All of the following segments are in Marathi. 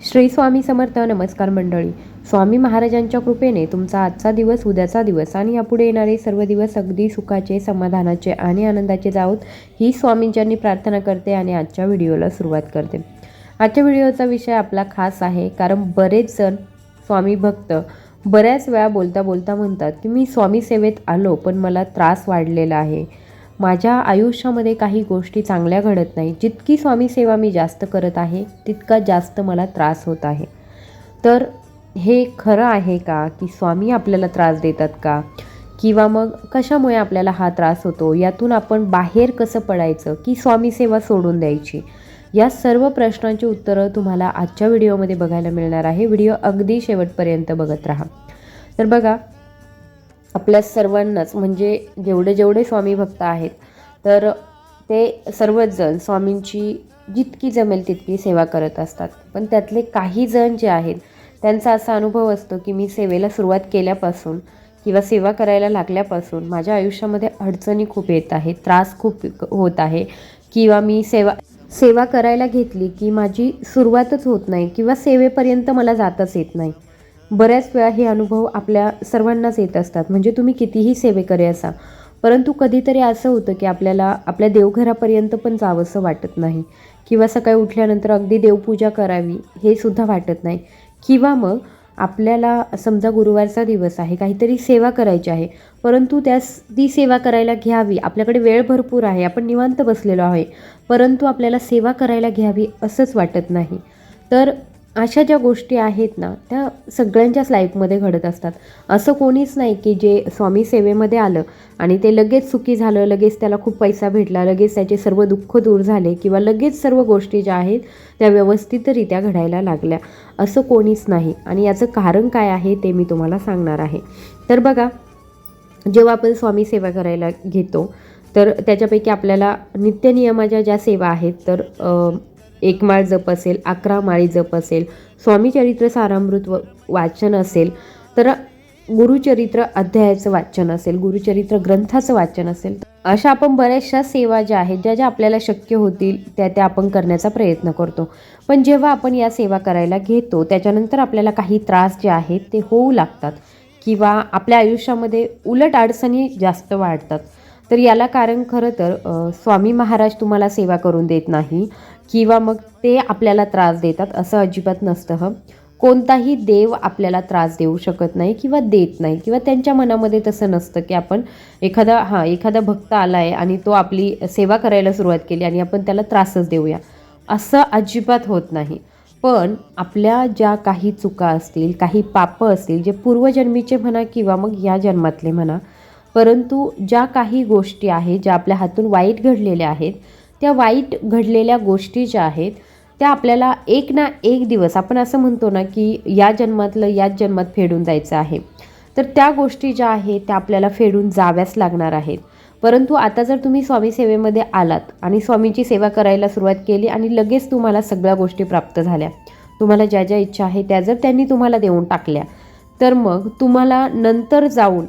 श्री स्वामी समर्थ नमस्कार मंडळी. स्वामी महाराजांच्या कृपेने तुमचा आजचा दिवस उद्याचा दिवस आणि यापुढे येणारे सर्व दिवस अगदी सुखाचे समाधानाचे आणि आनंदाचे जावोत ही स्वामींच्यांनी प्रार्थना करते आणि आजच्या व्हिडिओला सुरुवात करते. आजच्या व्हिडिओचा विषय आपला खास आहे कारण बरेच जण स्वामी भक्त बऱ्याच वेळा बोलता बोलता म्हणतात की मी स्वामी सेवेत आलो पण मला त्रास वाढलेला आहे. माझ्या आयुष्यामध्ये काही गोष्टी चांगल्या घडत नाही. जितकी स्वामी सेवा मी जास्त करत आहे तितका जास्त मला त्रास होत आहे. तर हे खरं आहे का की स्वामी आपल्याला त्रास देतात का? किंवा मग कशामुळे आपल्याला हा त्रास होतो? यातून आपण बाहेर कसं पडायचं? की स्वामी सेवा सोडून द्यायची? या सर्व प्रश्नांची उत्तरं तुम्हाला आजच्या व्हिडिओमध्ये बघायला मिळणार आहे. व्हिडिओ अगदी शेवटपर्यंत बघत राहा. तर बघा आपल्या सर्वांनाच म्हणजे जेवढे जेवढे स्वामी भक्त आहेत तर ते सर्वच जण स्वामींची जितकी जमेल तितकी सेवा करत असतात. पण त्यातले काही जण जे आहेत त्यांचा असा अनुभव असतो की मी सेवेला सुरुवात केल्यापासून किंवा सेवा करायला लागल्यापासून माझ्या आयुष्यामध्ये अडचणी खूप येत आहेत त्रास खूप होत आहे किंवा मी सेवा सेवा करायला घेतली की माझी सुरुवातच होत नाही किंवा सेवेपर्यंत मला जातच येत नाही. बऱ्याच वेळा हे अनुभव आपल्या सर्वांनाच येत असतात. म्हणजे तुम्ही कितीही सेवेकरी असा परंतु कधीतरी असं होतं की आपल्याला आपल्या देवघरापर्यंत पण जावंसं वाटत नाही. किंवा सकाळी उठल्यानंतर अगदी देवपूजा करावी हे सुद्धा वाटत नाही. किंवा मग आपल्याला समजा गुरुवारचा दिवस आहे काहीतरी सेवा करायची आहे परंतु त्यास ती सेवा करायला घ्यावी आपल्याकडे वेळ भरपूर आहे आपण निवांत बसलेलो आहे परंतु आपल्याला सेवा करायला घ्यावी असंच वाटत नाही. तर अशा ज्या गोष्टी आहेत ना त्या सगळ्यांच्याच लाईफमध्ये घडत असतात. असं कोणीच नाही की जे स्वामी सेवेमध्ये आलं आणि ते लगेच सुखी झालं लगेच त्याला खूप पैसा भेटला लगेच त्याचे सर्व दुःख दूर झाले किंवा लगेच सर्व गोष्टी ज्या आहेत त्या व्यवस्थितरित्या घडायला लागल्या. असं कोणीच नाही. आणि याचं कारण काय आहे ते मी तुम्हाला सांगणार आहे. तर बघा जेव्हा आपण स्वामी सेवा करायला घेतो तर त्याच्यापैकी आपल्याला नित्यनियमाच्या ज्या सेवा आहेत तर एक माळ जप असेल अकरा माळी जप असेल स्वामीचरित्र सारामृत वाचन असेल तर गुरुचरित्र अध्यायाचं वाचन असेल गुरुचरित्र ग्रंथाचं वाचन असेल अशा आपण बऱ्याचशा सेवा ज्या आहेत ज्या ज्या आपल्याला शक्य होतील त्या त्या आपण करण्याचा प्रयत्न करतो. पण जेव्हा आपण या सेवा करायला घेतो त्याच्यानंतर आपल्याला काही त्रास जे आहेत ते होऊ लागतात किंवा आपल्या आयुष्यामध्ये उलट अडचणी जास्त वाढतात. तर याला कारण खरं तर स्वामी महाराज तुम्हाला सेवा करून देत नाही. किंवा मग ते आपल्याला त्रास देतात असं अजिबात नसतं हं. कोणताही देव आपल्याला त्रास देऊ शकत नाही किंवा देत नाही किंवा त्यांच्या मनामध्ये तसं नसतं की आपण एखादा हां एखादा भक्त आला आहे आणि तो आपली सेवा करायला सुरुवात केली आणि आपण त्याला त्रासच देऊया असं अजिबात होत नाही. पण आपल्या ज्या काही चुका असतील काही पापं असतील जे पूर्वजन्मीचे म्हणा किंवा मग या जन्मातले म्हणा परंतु ज्या काही गोष्टी आहेत ज्या आपल्या हातून वाईट घडलेल्या आहेत त्या वाईट घडलेल्या गोष्टी ज्या आहेत त्या आपल्याला एक ना एक दिवस आपण असं म्हणतो ना की या जन्मातलं याच जन्मात फेडून जायचं आहे. तर त्या गोष्टी ज्या आहेत त्या आपल्याला फेडून जाव्याच लागणार आहेत. परंतु आता जर तुम्ही स्वामी सेवेमध्ये आलात आणि स्वामीची सेवा करायला सुरुवात केली आणि लगेच तुम्हाला सगळ्या गोष्टी प्राप्त झाल्या. तुम्हाला ज्या ज्या इच्छा आहे त्या जर त्यांनी तुम्हाला देऊन टाकल्या तर मग तुम्हाला नंतर जाऊन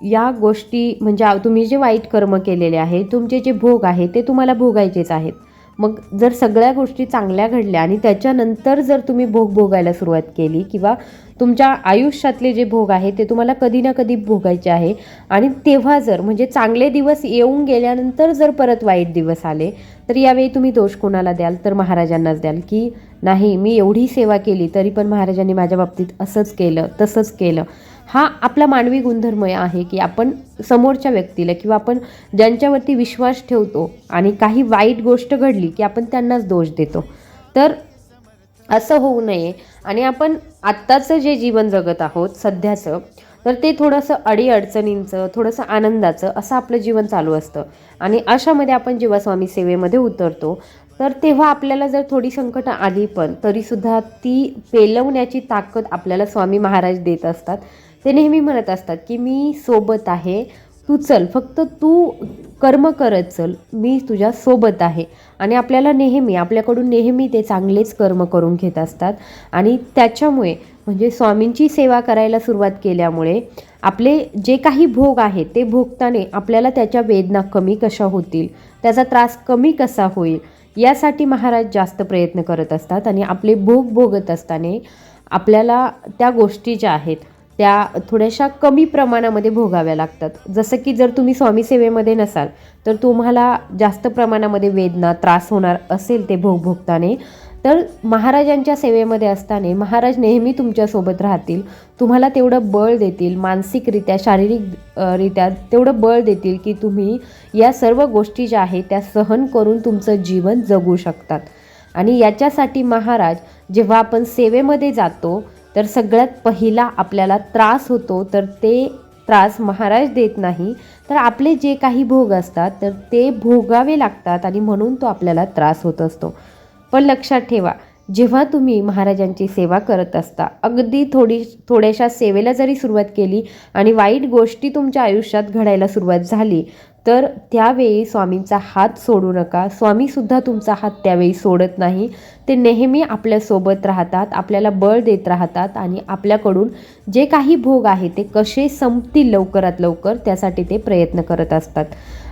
या गोष्टी म्हणजे तुम्ही जे वाईट कर्म केलेले आहे तुमचे जे भोग आहे ते तुम्हाला भोगायचेच आहेत. मग जर सगळ्या गोष्टी चांगल्या घडल्या आणि त्याच्यानंतर जर तुम्ही भोग भोगायला सुरुवात केली किंवा तुमच्या आयुष्यातले जे भोग आहे ते तुम्हाला कधी ना कधी भोगायचे आहे. आणि तेव्हा जर म्हणजे चांगले दिवस येऊन गेल्यानंतर जर परत वाईट दिवस आले तर यावेळी तुम्ही दोष कोणाला द्याल? तर महाराजांनाच द्याल की नाही मी एवढी सेवा केली तरी पण महाराजांनी माझ्या बाबतीत असंच केलं तसंच केलं. हा आपला मानवी गुणधर्म आहे की आपण समोरच्या व्यक्तीला किंवा आपण ज्यांच्यावरती विश्वास ठेवतो आणि काही वाईट गोष्ट घडली की आपण त्यांनाच दोष देतो. तर असं होऊ नये आणि आपण आत्ताचं जे जीवन जगत आहोत सध्याचं तर ते थोडंसं अडीअडचणींचं थोडंसं आनंदाचं असं आपलं जीवन चालू असतं. आणि अशामध्ये आपण जेव्हा स्वामी सेवेमध्ये उतरतो तर तेव्हा आपल्याला जर थोडी संकटं आली पण तरीसुद्धा ती पेलवण्याची ताकद आपल्याला स्वामी महाराज देत असतात. ते नेहमी म्हणत असतात की मी सोबत आहे तू चल. फक्त तू कर्म करत चल. मी तुझ्या सोबत आहे. आणि आपल्याला नेहमी आपल्याकडून नेहमी ते चांगलेच कर्म करून घेत असतात. आणि त्याच्यामुळे म्हणजे स्वामींची सेवा करायला सुरुवात केल्यामुळे आपले जे काही भोग आहेत ते भोगताने आपल्याला त्याच्या वेदना कमी कशा होतील त्याचा त्रास कमी कसा होईल यासाठी महाराज जास्त प्रयत्न करत असतात. आणि आपले भोग भोगत असताना आपल्याला त्या गोष्टी ज्या आहेत त्या थोड्याशा कमी प्रमाणामध्ये भोगाव्या लागतात. जसं की जर तुम्ही स्वामी सेवेमध्ये नसाल तर तुम्हाला जास्त प्रमाणामध्ये वेदना त्रास होणार असेल ते भोग भोगताने. तर महाराजांच्या सेवेमध्ये असताना महाराज नेहमी तुमच्यासोबत राहतील. तुम्हाला तेवढं बळ देतील मानसिकरित्या शारीरिक रित्या तेवढं बळ देतील की तुम्ही या सर्व गोष्टी ज्या आहेत त्या सहन करून तुमचं जीवन जगू शकतात. आणि याच्यासाठी महाराज जेव्हा आपण सेवेमध्ये जातो तर सगळ्यात पहिला आपल्याला त्रास होतो तर ते त्रास महाराज देत नाही. तर आपले जे काही भोग असतात तर ते भोगावे लागतात आणि म्हणून तो आपल्याला त्रास होत असतो. पण लक्षात ठेवा जेव्हा तुम्ही महाराजांची सेवा करत असता अगदी थोडी थोड्याशा सेवेला जरी सुरुवात केली आणि वाईट गोष्टी तुमच्या आयुष्यात घडायला सुरुवात झाली तर त्यावेळी स्वामींचा हात सोडू नका. स्वामीसुद्धा तुमचा हात त्यावेळी सोडत नाही. ते नेहमी आपल्यासोबत राहतात आपल्याला बळ देत राहतात आणि आपल्याकडून जे काही भोग आहे ते कसे संपतील लवकरात लवकर त्यासाठी ते प्रयत्न करत असतात.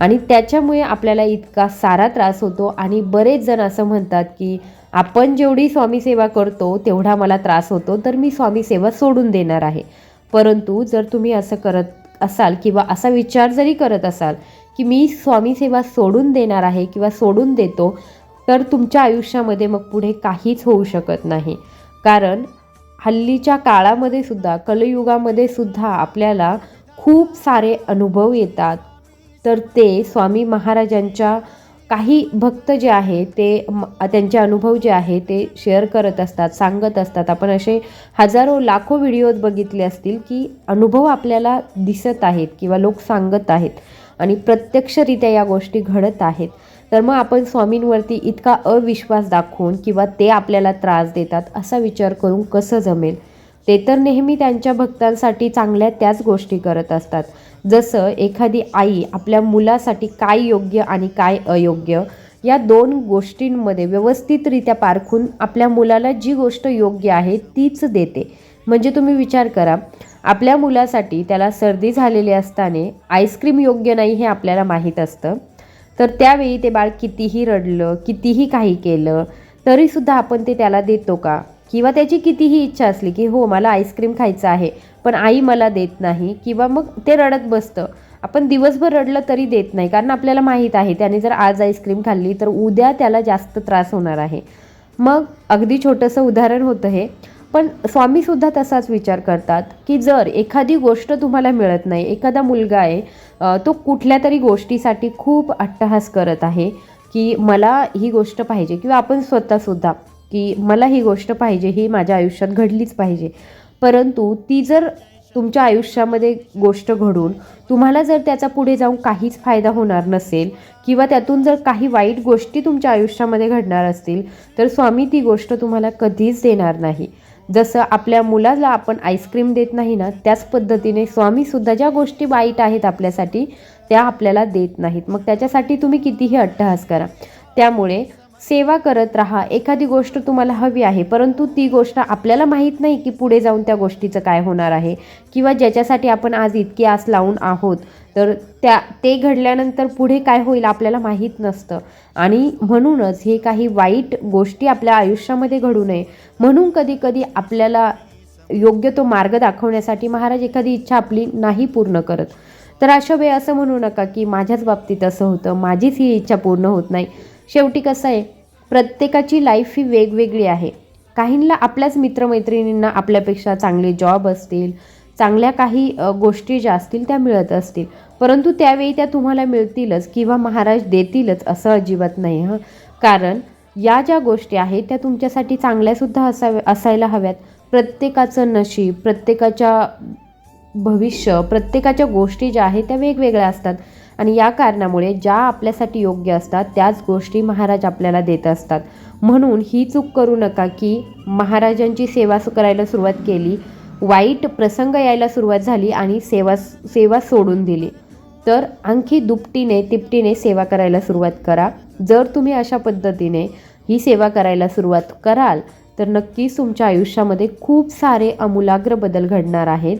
आणि त्याच्यामुळे आपल्याला इतका सारा त्रास होतो आणि बरेच जण असं म्हणतात की आपण जेवढी स्वामी सेवा करतो तेवढा मला त्रास होतो तर मी स्वामी सेवा सोडून देणार आहे. परंतु जर तुम्ही असं करत असाल किंवा असा विचार जरी करत असाल की मी स्वामी सेवा सोडून देणार आहे किंवा सोडून देतो तर तुमच्या आयुष्यामध्ये मग पुढे काहीच होऊ शकत नाही. कारण हल्लीच्या काळामध्ये सुद्धा कलयुगामध्ये सुद्धा आपल्याला खूप सारे अनुभव येतात. तर ते स्वामी महाराजांच्या काही भक्त जे आहे ते त्यांचे अनुभव जे आहे ते शेअर करत असतात सांगत असतात. आपण असे हजारो लाखो व्हिडिओज बघितले असतील की अनुभव आपल्याला दिसत आहेत किंवा लोक सांगत आहेत आणि प्रत्यक्षरित्या या गोष्टी घडत आहेत. तर मग आपण स्वामींवरती इतका अविश्वास दाखवून किंवा ते आपल्याला त्रास देतात असा विचार करून कसं जमेल? ते तर नेहमी त्यांच्या भक्तांसाठी चांगल्या त्याच गोष्टी करत असतात. जसं एखादी आई आपल्या मुलासाठी काय योग्य आणि काय अयोग्य या दोन गोष्टींमध्ये व्यवस्थितरित्या पारखून आपल्या मुलाला जी गोष्ट योग्य आहे तीच देते. म्हणजे तुम्ही विचार करा आपल्या मुलासाठी त्याला सर्दी झालेली असताना आईस्क्रीम योग्य नाही हे आपल्याला माहीत असतं. तर त्यावेळी ते बाळ कितीही रडलं कितीही काही केलं तरीसुद्धा आपण ते त्याला देतो का? किंवा त्याची कितीही इच्छा असली की हो मला आईस्क्रीम खायचं आहे पण आई मला देत नाही किंवा मग ते रडत बसतं. आपण दिवसभर रडलं तरी देत नाही कारण आपल्याला माहीत आहे त्याने जर आज आईस्क्रीम खाल्ली तर उद्या त्याला जास्त त्रास होणार आहे. मग अगदी छोटंसं उदाहरण होतं हे. पण स्वामीसुद्धा तसाच विचार करतात की जर एखादी गोष्ट तुम्हाला मिळत नाही एखादा मुलगा आहे तो कुठल्या तरी गोष्टीसाठी खूप अट्टहास करत आहे की मला ही गोष्ट पाहिजे किंवा आपण स्वतःसुद्धा की मला ही गोष्ट पाहिजे ही माझ्या आयुष्यात घडलीच पाहिजे. परंतु ती जर तुमच्या आयुष्यामध्ये गोष्ट घडून तुम्हाला जर त्याचा पुढे जाऊन काहीच फायदा होणार नसेल किंवा त्यातून जर काही वाईट गोष्टी तुमच्या आयुष्यामध्ये घडणार असतील तर स्वामी ती गोष्ट तुम्हाला कधीच देणार नाही. जसं आपल्या मुलाला आपण आईस्क्रीम देत नाही ना त्याच पद्धतीने स्वामीसुद्धा ज्या गोष्टी वाईट आहेत आपल्यासाठी त्या आपल्याला देत नाहीत. मग त्याच्यासाठी तुम्ही कितीही अट्टहास करा. त्यामुळे सेवा करत राहा. एखादी गोष्ट तुम्हाला हवी आहे परंतु ती गोष्ट आपल्याला माहीत नाही की पुढे जाऊन त्या गोष्टीचं काय होणार आहे किंवा ज्याच्यासाठी आपण आज इतकी आस लावून आहोत तर त्या ते घडल्यानंतर पुढे काय होईल आपल्याला माहीत नसतं. आणि म्हणूनच हे काही वाईट गोष्टी आपल्या आयुष्यामध्ये घडू नये. म्हणून कधीकधी आपल्याला योग्य तो मार्ग दाखवण्यासाठी महाराज एखादी इच्छा आपली नाही पूर्ण करत. तर अशा वेळी असं म्हणू नका की माझ्याच बाबतीत असं होतं माझीच ही इच्छा पूर्ण होत नाही. शेवटी कसं आहे प्रत्येकाची लाईफ ही वेगवेगळी आहे. काहींना आपल्याच मित्रमैत्रिणींना आपल्यापेक्षा चांगले जॉब असतील चांगल्या काही गोष्टी ज्या असतील त्या मिळत असतील. परंतु त्यावेळी त्या तुम्हाला मिळतीलच किंवा महाराज देतीलच असं अजिबात नाही हं. कारण या ज्या गोष्टी आहेत त्या तुमच्यासाठी चांगल्यासुद्धा असाव्या असायला हव्यात. प्रत्येकाचं नशीब प्रत्येकाच्या भविष्य प्रत्येकाच्या गोष्टी ज्या आहेत त्या वेगवेगळ्या असतात. आणि या कारणामुळे ज्या आपल्यासाठी योग्य असतात त्याच गोष्टी महाराज आपल्याला देत असतात. म्हणून ही चूक करू नका की महाराजांची सेवा सु- करायला सुरुवात केली वाईट प्रसंग यायला सुरुवात झाली आणि सेवा सेवा सोडून दिली. तर आणखी दुपटीने तिपटीने सेवा करायला सुरुवात करा. जर तुम्ही अशा पद्धतीने ही सेवा करायला सुरुवात कराल तर नक्कीच तुमच्या आयुष्यामध्ये खूप सारे आमूलाग्र बदल घडणार आहेत.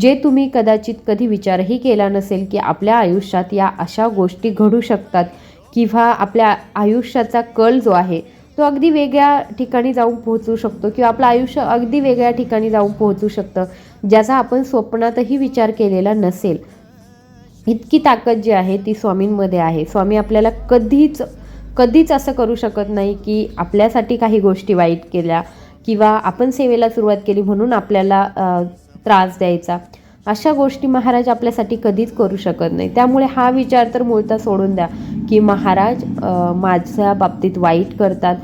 जे तुम्ही कदाचित कधी विचारही केला नसेल की आपल्या आयुष्यात या अशा गोष्टी घडू शकतात किंवा आपल्या आयुष्याचा कल जो आहे तो अगदी वेगळ्या ठिकाणी जाऊन पोहोचू शकतो किंवा आपलं आयुष्य अगदी वेगळ्या ठिकाणी जाऊन पोहोचू शकतं ज्याचा आपण स्वप्नातही विचार केलेला नसेल. इतकी ताकद जी आहे ती स्वामींमध्ये आहे. स्वामी आपल्याला कधीच कधीच असं करू शकत नाही की आपल्यासाठी काही गोष्टी वाईट केल्या किंवा आपण सेवेला सुरुवात केली म्हणून आपल्याला त्रास द्यायचा. अशा गोष्टी महाराज आपल्यासाठी कधीच करू शकत नाही. त्यामुळे हा विचार तर मूळता सोडून द्या की महाराज माझ्या बाबतीत वाईट करतात.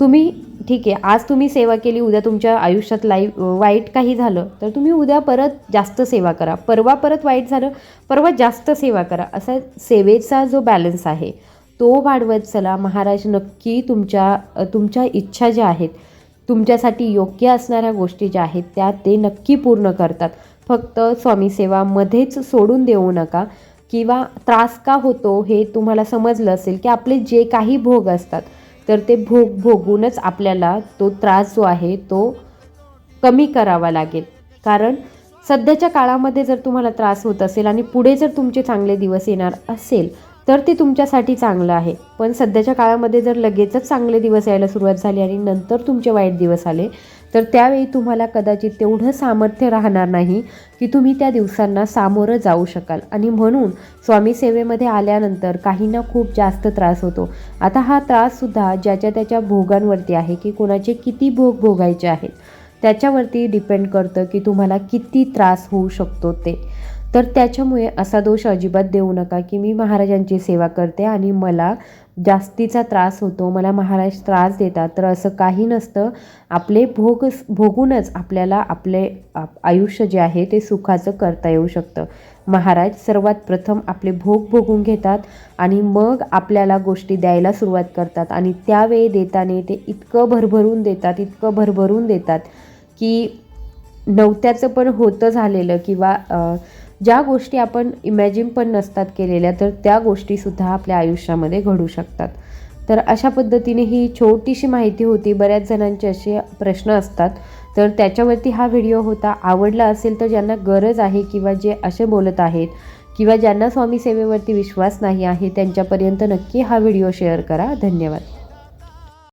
तुम्ही ठीक आहे आज तुम्ही सेवा केली उद्या तुमच्या आयुष्यात लाई वाईट काही झालं तर तुम्ही उद्या परत जास्त सेवा करा. परवा परत वाईट झालं परवा जास्त सेवा करा. असा सेवेचा जो बॅलन्स आहे तो वाढवत चला. महाराज नक्की तुमच्या तुमच्या इच्छा ज्या आहेत तुमच्यासाठी योग्य असणाऱ्या गोष्टी ज्या आहेत त्या ते नक्की पूर्ण करतात. फक्त स्वामी सेवा मध्येच सोडून देऊ नका किंवा त्रास का होतो हे तुम्हाला समजलं असेल की आपले जे काही भोग असतात तर ते भोग भोगूनच आपल्याला तो त्रास जो आहे तो कमी करावा लागेल. कारण सध्याच्या काळामध्ये जर तुम्हाला त्रास होत असेल आणि पुढे जर तुमचे चांगले दिवस येणार असेल तर ते तुमच्यासाठी चांगलं आहे. पण सध्याच्या काळामध्ये जर लगेचच चांगले दिवस यायला सुरुवात झाली आणि नंतर तुमचे वाईट दिवस आले तर त्यावेळी तुम्हाला कदाचित तेवढं सामर्थ्य राहणार नाही की तुम्ही त्या दिवसांना सामोरं जाऊ शकाल. आणि म्हणून स्वामी सेवेमध्ये आल्यानंतर काहींना खूप जास्त त्रास होतो. आता हा त्राससुद्धा ज्याच्या त्याच्या भोगांवरती आहे की कोणाचे किती भोग भोगायचे आहेत त्याच्यावरती डिपेंड करतं की तुम्हाला किती त्रास होऊ शकतो ते. तर त्याच्यामुळे असा दोष अजिबात देऊ नका की मी महाराजांची सेवा करते आणि मला जास्तीचा त्रास होतो मला महाराज त्रास देतात. तर असं काही नसतं. आपले भोग भोगूनच आपल्याला आपले आप- आयुष्य जे आहे ते सुखाचं करता येऊ शकतं. महाराज सर्वात प्रथम आपले भोग भोगून घेतात आणि मग आपल्याला गोष्टी द्यायला सुरुवात करतात आणि त्यावेळी देताना ते इतकं भरभरून देतात इतकं भरभरून देतात की नव्हत्याचं पण होतं झालेलं किंवा ज्या गोष्टी आपण इमॅजिन पण नसतात केलेल्या तर त्या गोष्टीसुद्धा आपल्या आयुष्यामध्ये घडू शकतात. तर अशा पद्धतीने ही छोटीशी माहिती होती. बऱ्याच जणांचे असे प्रश्न असतात. तर त्याच्यावरती हा व्हिडिओ होता. आवडला असेल तर ज्यांना गरज आहे किंवा जे असे बोलत आहेत किंवा ज्यांना स्वामी सेवेवरती विश्वास नाही आहे त्यांच्यापर्यंत नक्की हा व्हिडिओ शेअर करा. धन्यवाद.